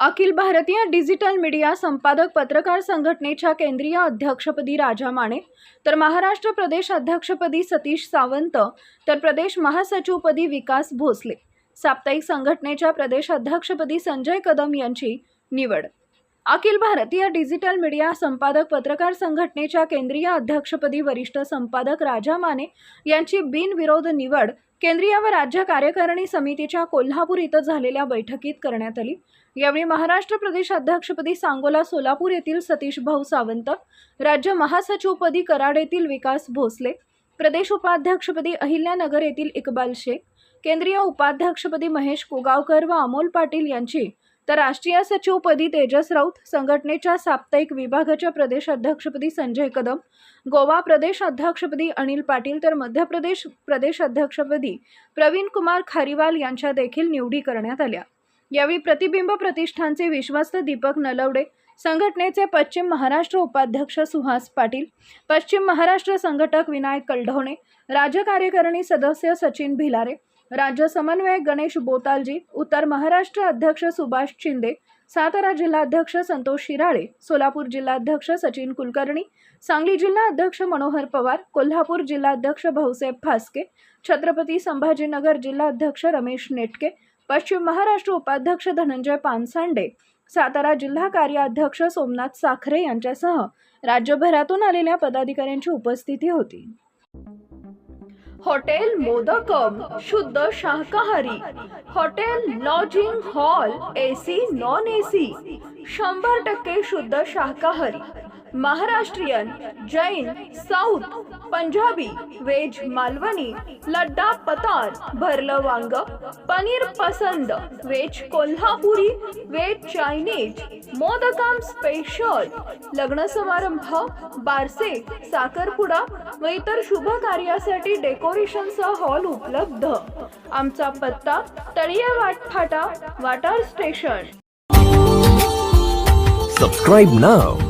Akhil Bharatiya digital media संपादक पत्रकार संघटनेच्या केंद्रीय अध्यक्षपदी राजा माने तर महाराष्ट्र प्रदेश अध्यक्षपदी सतीश सावंत तर प्रदेश महासचिवपदी विकास भोसले. साप्ताहिक संघटनेच्या प्रदेश अध्यक्षपदी संजय कदम यांची निवड. अखिल भारतीय डिजिटल मीडिया संपादक पत्रकार संघटनेच्या केंद्रीय अध्यक्षपदी वरिष्ठ संपादक राजा माने यांची बिनविरोध निवड केंद्रीय व राज्य कार्यकारिणी समितीच्या कोल्हापूर इथं झालेल्या बैठकीत करण्यात आली. यावेळी महाराष्ट्र प्रदेश अध्यक्षपदी सांगोला सोलापूर येथील सतीश भाऊ सावंत राज्य महासचिवपदी कराड येथील विकास भोसले प्रदेश उपाध्यक्षपदी अहिल्यानगर येथील इक्बाल शेख केंद्रीय उपाध्यक्षपदी महेश कुगावकर व अमोल पाटील यांची तर राष्ट्रीय सचिवपदी तेजस राऊत संघटनेच्या साप्ताहिक विभागाच्या प्रदेश अध्यक्षपदी संजय कदम गोवा प्रदेश अध्यक्षपदी अनिल पाटील तर मध्य प्रदेश प्रदेश अध्यक्षपदी प्रवीण कुमार खारीवाल यांच्या देखील निवडी करण्यात आल्या. यावेळी प्रतिबिंब प्रतिष्ठानचे विश्वस्त दीपक नलवडे संघटनेचे पश्चिम महाराष्ट्र उपाध्यक्ष सुहास पाटील पश्चिम महाराष्ट्र संघटक विनायक कलढवणे राज्य कार्यकारिणी सदस्य सचिन भिलारे राज्य समन्वयक गणेश बोतालजी उत्तर महाराष्ट्र अध्यक्ष सुभाष शिंदे सातारा जिल्हाध्यक्ष संतोष शिराळे सोलापूर जिल्हाध्यक्ष सचिन कुलकर्णी सांगली जिल्हा अध्यक्ष मनोहर पवार कोल्हापूर जिल्हाध्यक्ष भाऊसाहेब फासके छत्रपती संभाजीनगर जिल्हाध्यक्ष रमेश नेटके पश्चिम महाराष्ट्र उपाध्यक्ष धनंजय पानसांडे सातारा जिल्हा कार्याध्यक्ष सोमनाथ साखरे यांच्यासह राज्यभरातून आलेल्या पदाधिकाऱ्यांची उपस्थिती होती. हॉटेल मोदकम शुद्ध शाकाहारी। Hotel lodging hall AC non AC. शंभर टक्के शुद्ध शाकाहारी। महाराष्ट्रीयन जैन साऊथ पंजाबी वेज मालवणी लड्डा पतार भरलं वांग paneer pasanda veg Kolhapuri veg Chinese Modakam special लग्न समारंभ बारसे साखरपुडा व इतर शुभ कार्यासाठी डेकोरेशनचा हॉल उपलब्ध. आमचा पत्ता Taliye Watphata Vathar station. Subscribe now